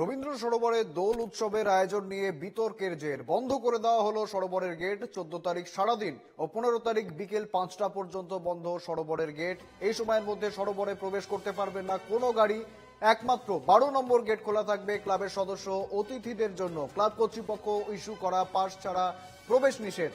রবীন্দ্র সরোবরে দোল উৎসবের আয়োজন নিয়ে বিতর্কের জের। বন্ধ করে দেওয়া হলো সরোবরের গেট। চোদ্দ তারিখ সারাদিন ও পনেরো তারিখ বিকেল পাঁচটা পর্যন্ত বন্ধ সরোবরের গেট। এই সময়ের মধ্যে সরোবরে প্রবেশ করতে পারবে না কোনো গাড়ি। একমাত্র বারো নম্বর গেট খোলা থাকবে ক্লাবের সদস্য অতিথিদের জন্য। ক্লাব কর্তৃপক্ষ ইস্যু করা পাস ছাড়া প্রবেশ নিষেধ।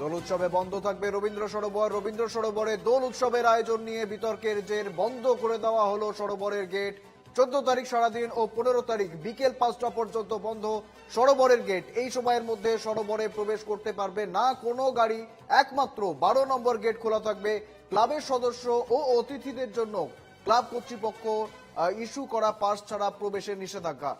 দোল উৎসবে বন্ধ থাকবে রবীন্দ্র সরোবর। রবীন্দ্র সরোবরে দোল উৎসবের আয়োজন নিয়ে বিতর্কের জের বন্ধ করে দেওয়া হলো সরোবরের গেট। চোদ্দ তারিখ সারাদিন ও পনেরো তারিখ বিকেল পাঁচটা পর্যন্ত বন্ধ সরোবরের গেট। এই সময়ের মধ্যে সরোবরে প্রবেশ করতে পারবে না কোনো গাড়ি। একমাত্র বারো নম্বর গেট খোলা থাকবে। ক্লাবের সদস্য ও অতিথিদের জন্য ক্লাব কর্তৃপক্ষ ইস্যু করা পাস ছাড়া প্রবেশের নিষেধাজ্ঞা।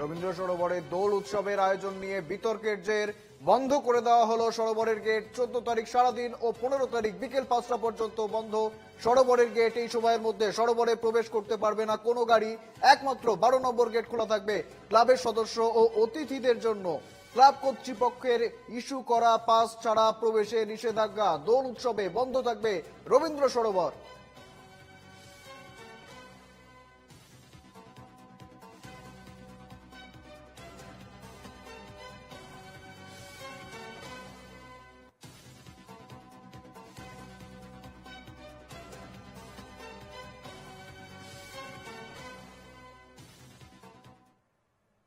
রবীন্দ্র সরোবরে দোল উৎসবের আয়োজন নিয়ে বিতর্কের জের বন্ধ করে দেওয়া হলো সরোবরের গেট। চোদ্দ তারিখ সারাদিন ও পনেরো তারিখ বিকেল পাঁচটা পর্যন্ত বন্ধ। সরোবরের গেট এই সময়ের মধ্যে সরোবরে প্রবেশ করতে পারবে না কোনো গাড়ি। একমাত্র বারো নম্বর গেট খোলা থাকবে ক্লাবের সদস্য ও অতিথিদের জন্য। ক্লাব কর্তৃপক্ষের ইস্যু করা পাস ছাড়া প্রবেশে নিষেধাজ্ঞা। দোল উৎসবে বন্ধ থাকবে রবীন্দ্র সরোবর।